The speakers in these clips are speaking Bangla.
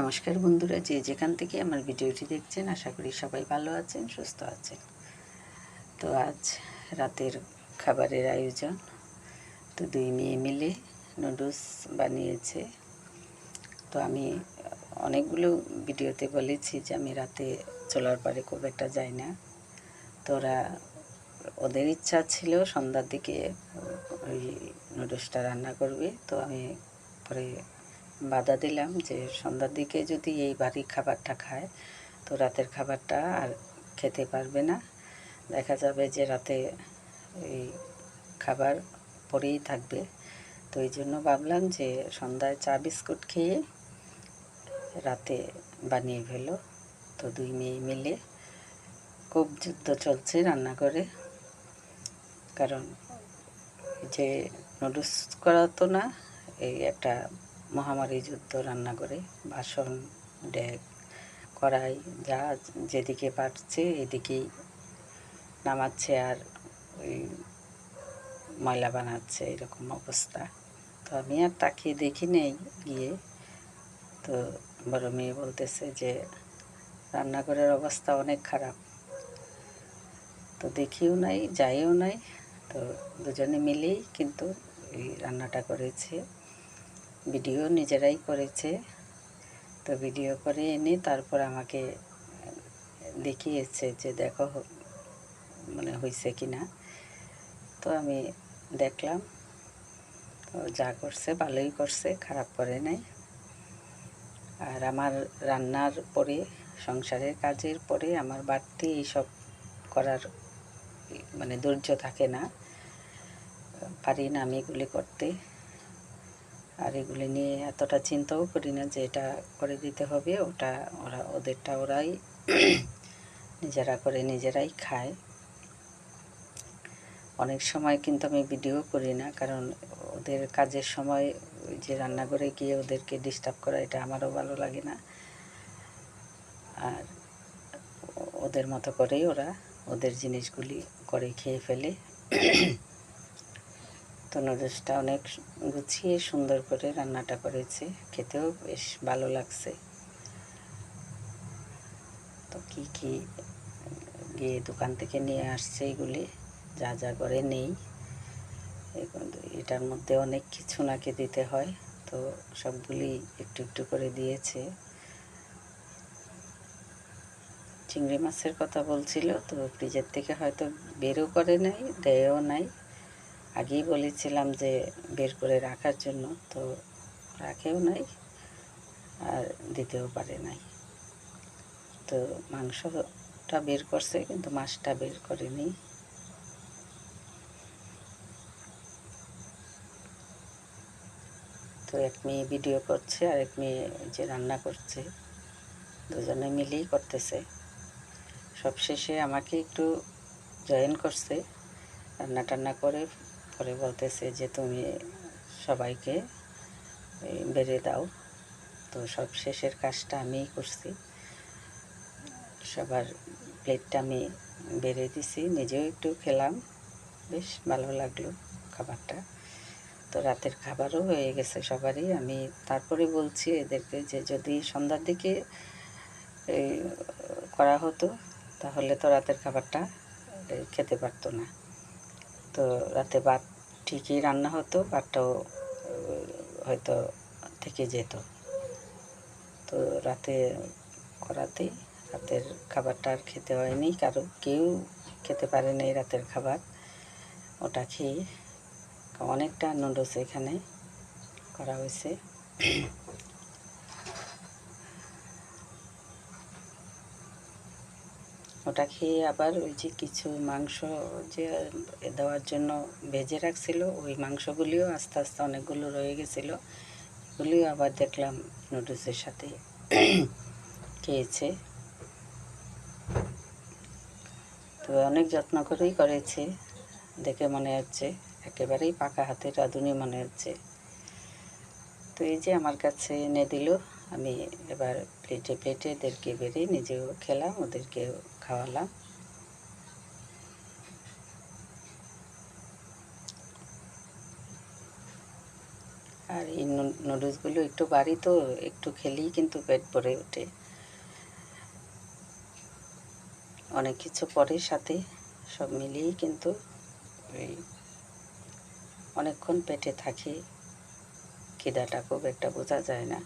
নমস্কার বন্ধুরা, যে যেখান থেকে আমার ভিডিওটি দেখছেন, আশা করি সবাই ভালো আছেন, সুস্থ আছেন। তো আজ রাতের খাবারের আয়োজন। তো দুই মেয়ে মিলে নুডলস বানিয়েছে। তো আমি অনেকগুলো ভিডিওতে বলেছি যে আমি রাতে চলার পরে খুব একটা যাই না। তো ওরা, ওদের ইচ্ছা ছিল সন্ধ্যার দিকে ওই নুডলসটা রান্না করবে। তো আমি পরে বাধা দিলাম যে সন্ধ্যার দিকে যদি এই বাড়ির খাবারটা খায়, তো রাতের খাবারটা আর খেতে পারবে না। দেখা যাবে যে রাতে এই খাবার পরেই থাকবে। তো এই জন্য ভাবলাম যে সন্ধ্যায় চা বিস্কুট খেয়ে রাতে বানিয়ে ফেলো। তো দুই মেয়ে মিলে খুব যুদ্ধ চলছে রান্নাঘরে। কারণ যে নুডলস করা তো না, এই একটা মহামারী যুদ্ধ রান্না করে, বাসন, ডেক, কড়াই যা যেদিকে পারছে এদিকেই নামাচ্ছে আর ওই ময়লা বানাচ্ছে, এরকম অবস্থা। তো আমি আর তাকিয়ে দেখি নেই গিয়ে। তো বড় মেয়ে বলতেছে যে রান্নাঘরের অবস্থা অনেক খারাপ। তো দেখিও নাই, যাইও নাই। তো দুজনে মিলেই কিন্তু এই রান্নাটা করেছে। ভিডিও নিজেরাই করেছে। তো ভিডিও করে এনে তারপর আমাকে দেখিয়েছে যে দেখো মানে হয়েছে কি না তো আমি দেখলাম, তো যা করছে ভালোই করছে, খারাপ করে নাই। আর আমার রান্নার পরে, সংসারের কাজের পরে আমার বাড়তি এইসব করার মানে ধৈর্য থাকে না। পারি না আমি এগুলি করতে। আর এগুলি নিয়ে এতটা চিন্তাও করি না যে এটা করে দিতে হবে, ওটা ওরা, ওদেরটা ওরাই নিজেরা করে নিজেরাই খায়। অনেক সময় কিন্তু আমি ভিডিও করি না, কারণ ওদের কাজের সময় যে রান্নাঘরে গিয়ে ওদেরকে ডিস্টার্ব করা, এটা আমারও ভালো লাগে না। আর ওদের মতো করেই ওরা ওদের জিনিসগুলি করে খেয়ে ফেলে। তো নুডলসটা অনেক গুছিয়ে সুন্দর করে রান্নাটা করেছে। খেতেও বেশ ভালো লাগছে। তো কি কি গিয়ে দোকান থেকে নিয়ে আসছে এগুলি? যা যা করে নেই। এটার মধ্যে অনেক কিছু নাকি দিতে হয়। তো সবগুলি একটু একটু করে দিয়েছে। চিংড়ি মাছের কথা বলছিল, তো ফ্রিজের থেকে হয়তো বেরও করে নাই, দেয়ও নাই। আগেই বলেছিলাম যে বের করে রাখার জন্য, তো রাখেও নাই আর দিতেও পারে নাই। তো মাংসটা বের করছে, কিন্তু মাছটা বের করেনি। তো এক মেয়ে ভিডিও করছে, আর এক মেয়ে যে রান্না করছে। দুজনে মিলেই করতেছে। সব শেষে আমাকে একটু জয়েন করছে, রান্না টান্না করে পরে বলতেছে যে তুমি সবাইকে বেড়ে দাও। তো সব শেষের কাজটা আমিই করছি। সবার প্লেটটা আমি বেড়ে দিছি, নিজেও একটু খেলাম। বেশ ভালো লাগল খাবারটা। তো রাতের খাবারও হয়ে গেছে সবারই। আমি তারপরে বলছি এদেরকে যে যদি সন্ধ্যার দিকে করা হতো, তাহলে তো রাতের খাবারটা খেতে পারতো না। তো রাতে ভাত ঠিকই রান্না হতো, ভাতটাও হয়তো থেকে যেত। তো রাতে করাতে রাতের খাবারটা আর খেতে হয়নি, কারও কেউ খেতে পারেনি রাতের খাবার। ওটা খেয়ে অনেকটা নুডলস এখানে করা হয়েছে। ওটা খেয়ে আবার ওই যে কিছু মাংস যে দেওয়ার জন্য ভেজে রাখছিল, ওই মাংসগুলিও আস্তে আস্তে অনেকগুলো রয়ে গেছিল। এগুলিও আবার দেখলাম নুডলসের সাথে খেয়েছে। তো অনেক যত্ন করেই করেছে, দেখে মনে হচ্ছে একেবারেই পাকা হাতে রাঁধুনি মনে হচ্ছে। তো এই যে আমার কাছে এনে দিল, আমি এবার প্লেটে প্লেটে এদেরকে বেড়ে নিজেও খেলাম, ওদেরকেও খাওয়ালাম। আর এই নুডলসগুলো একটু বাড়ি তো একটু খেলেই কিন্তু পেট ভরে ওঠে। অনেক কিছু পরে সাথে সব মিলিয়েই কিন্তু ওই অনেকক্ষণ পেটে থাকে। খিদাটা খুব একটা বোঝা যায় না।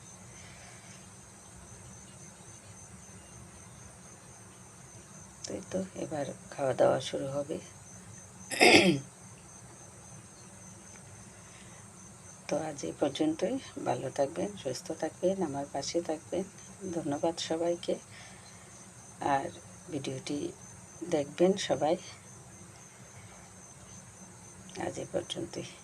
তো এবার খাওয়া দাওয়া শুরু হবে। তো আজ এই পর্যন্তই। ভালো থাকবেন, সুস্থ থাকবেন, আমার পাশে থাকবেন। ধন্যবাদ সবাইকে। আর ভিডিওটি দেখবেন সবাই। আজ এই পর্যন্তই।